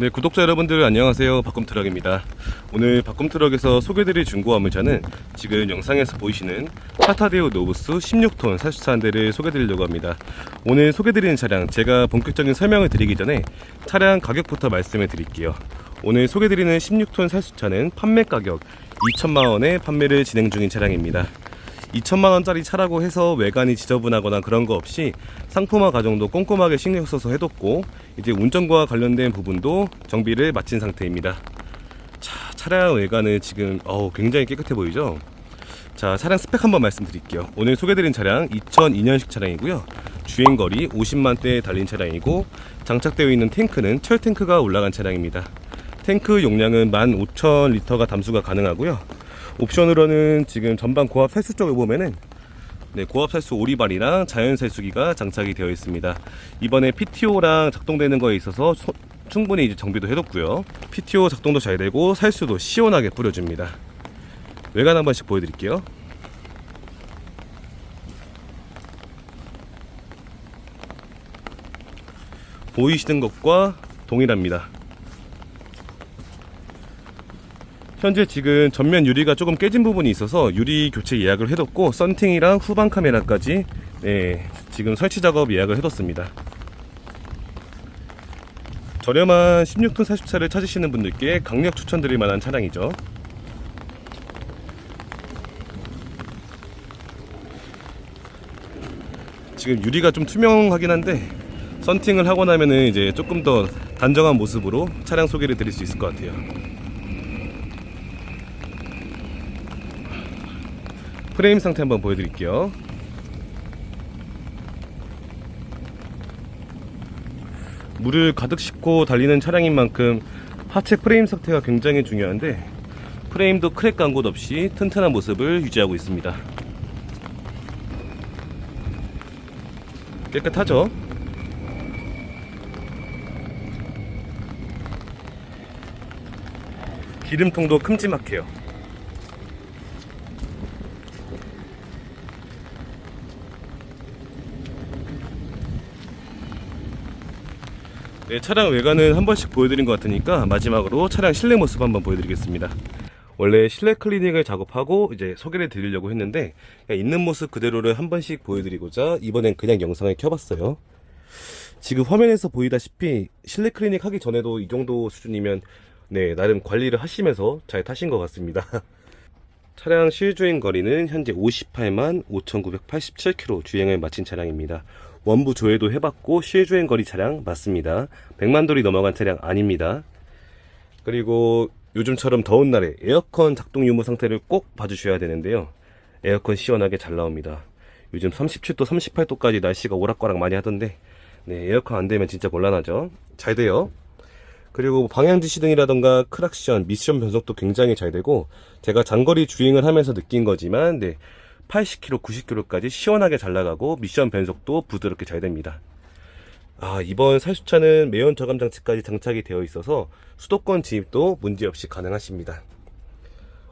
네, 구독자 여러분들 안녕하세요. 박꿈트럭입니다. 오늘 박꿈트럭에서 소개드릴 중고 화물차는 지금 영상에서 보이시는 타타데오 노브스 16톤 사수차 한 대를 소개드리려고 합니다. 오늘 소개드리는 차량 제가 본격적인 설명을 드리기 전에 차량 가격부터 말씀을 드릴게요. 오늘 소개드리는 16톤 사수차는 판매 가격 2천만 원에 판매를 진행 중인 차량입니다. 2천만 원짜리 차라고 해서 외관이 지저분하거나 그런 거 없이 상품화 과정도 꼼꼼하게 신경 써서 해뒀고 이제 운전과 관련된 부분도 정비를 마친 상태입니다. 자, 차량 외관은 지금 어우, 굉장히 깨끗해 보이죠? 자, 차량 스펙 한번 말씀드릴게요. 오늘 소개드린 차량 2002년식 차량이고요. 주행거리 50만 대 달린 차량이고 장착되어 있는 탱크는 철 탱크가 올라간 차량입니다. 탱크 용량은 15,000리터가 담수가 가능하고요. 옵션으로는 지금 전방 고압 살수 쪽을 보면은 네, 고압 살수 오리발이랑 자연 살수기가 장착이 되어 있습니다. 이번에 PTO랑 작동되는 거에 있어서 소- 충분히 이제 정비도 해뒀고요. PTO 작동도 잘 되고 살수도 시원하게 뿌려줍니다. 외관 한 번씩 보여드릴게요. 보이시는 것과 동일합니다. 현재 지금 전면 유리가 조금 깨진 부분이 있어서 유리 교체 예약을 해뒀고 썬팅이랑 후방 카메라까지 네, 지금 설치 작업 예약을 해뒀습니다. 저렴한 16톤 40차를 찾으시는 분들께 강력 추천드릴 만한 차량이죠. 지금 유리가 좀 투명하긴 한데 썬팅을 하고 나면은 이제 조금 더 단정한 모습으로 차량 소개를 드릴 수 있을 것 같아요. 프레임 상태 한번 보여드릴게요. 물을 가득 싣고 달리는 차량인 만큼 하체 프레임 상태가 굉장히 중요한데 프레임도 크랙 간 곳 없이 튼튼한 모습을 유지하고 있습니다. 깨끗하죠? 기름통도 큼지막해요. 네, 차량 외관은 한 번씩 보여드린 것 같으니까 마지막으로 차량 실내 모습 한번 보여드리겠습니다. 원래 실내 클리닉을 작업하고 이제 소개를 드리려고 했는데 있는 모습 그대로를 한 번씩 보여드리고자 이번엔 그냥 영상을 켜봤어요. 지금 화면에서 보이다시피 실내 클리닉 하기 전에도 이 정도 수준이면 네 나름 관리를 하시면서 잘 타신 것 같습니다. 차량 실주행 거리는 현재 58만 5,987km 주행을 마친 차량입니다. 원부 조회도 해봤고 실주행 거리 차량 맞습니다. 100만 돌이 넘어간 차량 아닙니다. 그리고 요즘처럼 더운 날에 에어컨 작동 유무 상태를 꼭 봐주셔야 되는데요. 에어컨 시원하게 잘 나옵니다. 요즘 37도, 38도까지 날씨가 오락가락 많이 하던데 네, 에어컨 안 되면 진짜 곤란하죠. 잘 돼요. 그리고 방향 지시등이라던가 크락션, 미션 변속도 굉장히 잘 되고 제가 장거리 주행을 하면서 느낀 거지만 네, 80km, 90km까지 시원하게 잘 나가고 미션 변속도 부드럽게 잘 됩니다. 아, 이번 살수차는 매연 저감 장치까지 장착이 되어 있어서 수도권 진입도 문제없이 가능하십니다.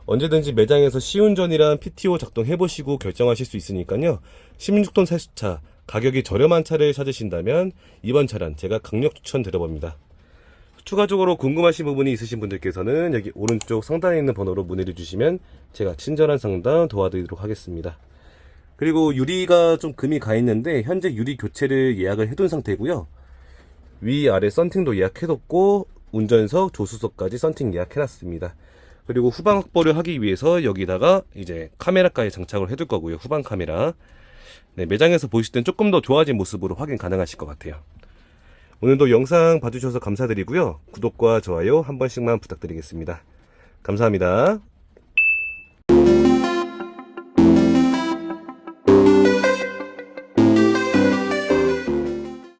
언제든지 매장에서 시운전이랑 PTO 작동해보시고 결정하실 수 있으니까요. 16톤 살수차, 가격이 저렴한 차를 찾으신다면 이번 차량 제가 강력 추천드려봅니다. 추가적으로 궁금하신 부분이 있으신 분들께서는 여기 오른쪽 상단에 있는 번호로 문의를 주시면 제가 친절한 상담 도와드리도록 하겠습니다. 그리고 유리가 좀 금이 가 있는데 현재 유리 교체를 예약을 해둔 상태고요. 위 아래 썬팅도 예약해뒀고 운전석 조수석까지 썬팅 예약해놨습니다. 그리고 후방 확보를 하기 위해서 여기다가 이제 카메라까지 장착을 해둘 거고요. 후방 카메라. 네, 매장에서 보실 땐 조금 더 좋아진 모습으로 확인 가능하실 것 같아요. 오늘도 영상 봐주셔서 감사드리고요. 구독과 좋아요 한 번씩만 부탁드리겠습니다. 감사합니다.